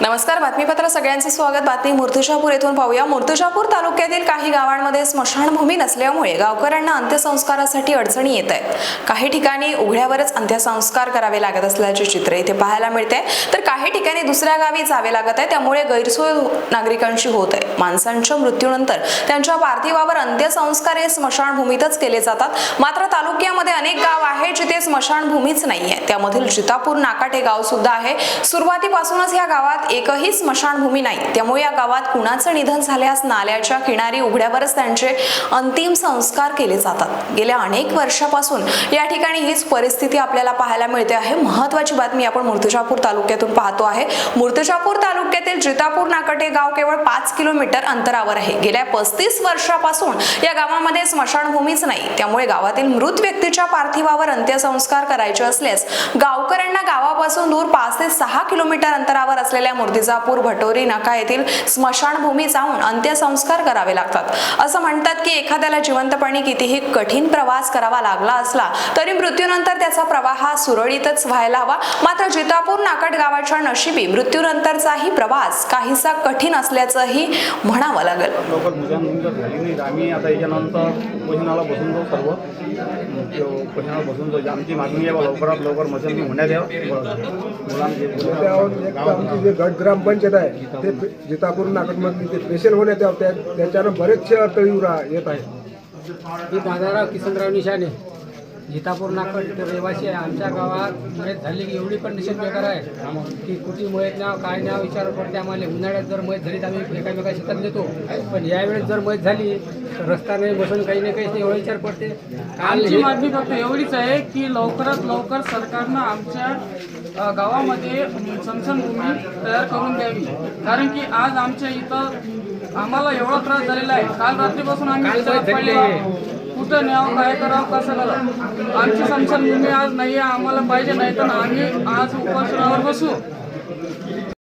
नमस्कार बातमीपत्र सगळ्यांचे स्वागत. बातमी मूर्तिजापूर येथून पाहूया. मूर्तिजापूर तालुक्यातील काही गावांमध्ये स्मशानभूमी नसल्यामुळे गावकऱ्यांना अंत्यसंस्कारासाठी अडचणी येत आहेत. काही ठिकाणी उघड्यावरच अंत्यसंस्कार करावे लागत असल्याचे चित्र इथे पाहायला मिळते. तर काही ठिकाणी दुसऱ्या गावी जावे लागत आहे. त्यामुळे गैरसोय नागरिकांची होत आहे. माणसांच्या मृत्यूनंतर त्यांच्या पार्थिवावर अंत्यसंस्कार हे स्मशानभूमीतच केले जातात. मात्र तालुक्यामध्ये अनेक गाव आहे जिथे स्मशानभूमीच नाही आहे त्यामधील जितापूर नाकाटे गाव सुद्धा आहे. सुरुवातीपासूनच या गावात एकही स्मशानभूमी नाही. त्यामुळे या गावात कुणाचं निधन झाल्यास नाल्याच्या किनारी उघड्यावरच त्यांचे अंतिम संस्कार केले जातात. गेल्या अनेक वर्षापासून या ठिकाणी हीच परिस्थिती आपल्याला पाहायला मिळते आहे. महत्वाची बातमी आपण मूर्तिजापूर तालुक्यातून पाहतो आहे. मूर्तिजापूर तालुक्यातील जितापूर नाकटे गाव केवळ पाच किलोमीटर अंतरावर आहे. गेल्या पस्तीस वर्षापासून या गावामध्ये स्मशानभूमीच नाही. त्यामुळे गावातील मृत व्यक्तीच्या पार्थिवावर अंत्यसंस्कार करायचे असल्यास गावकऱ्यांना गावापासून दूर पाच ते सहा किलोमीटर अंतरावर असलेल्या मूर्तिजापूर भटोरी नाका येथील स्मशानभूमी जाऊन अंत्यसंस्कार करावे लागतात. असं म्हणतात की एखाद्याला जिवंतपणी कितीही कठीण प्रवास करावा लागला असला तरी मृत्यूनंतर त्याचा प्रवाह हा सुरळीतच व्हायला हवा. मात्र जितापूर नाकट गावाच्या नशिबी मृत्यूनंतरचाही प्रवास काहीसा कठीण असल्याचंही म्हणावं लागेल. लवकर मुलांना नंतर झाली नाही. तर आम्ही आता याच्यानंतर पोषणाला बसून जाऊ सर्व. तो पोषणाला बसून जाऊ. आमची मागणी आहे लवकरात लवकर मशीन होण्यात यावं. मुलांचे गट ग्रामपंचायत आहे ते जितापूर नागटमधली ते स्पेशल होण्यात त्याच्यानं बरेचसे अडथळे येऊ रा- येत आहेत. मी दादाराव किसनराव निशाने. जितापूर नाकड इथे रहिवासी आहे. आमच्या गावात मयत झाली की एवढी कंडिशन बेकार आहे की कुठे मयत नाव काय नाव विचार पडते आम्हाला. उन्हाळ्यात जर मयत झाली तर आम्ही एकामेका शेतात नेतो पण यावेळेस जर मयत झाली तर रस्ता नाही बसून काही नाही काही एवढा विचार पडते. काल आमची हे- मागणी फक्त एवढीच आहे की लवकरात लवकर सरकारनं आमच्या गावामध्ये स्मशानभूमी तयार करून द्यावी. कारण की आज आमच्या इथं आम्हाला एवढा त्रास झालेला आहे. काल रात्रीपासून आम्ही कुठं न्यावं काय करावं कसं करावं? आमची स्मशानभूमी आज नाही आहे आम्हाला पाहिजे नाही तर आम्ही आज उपासनावर बसू.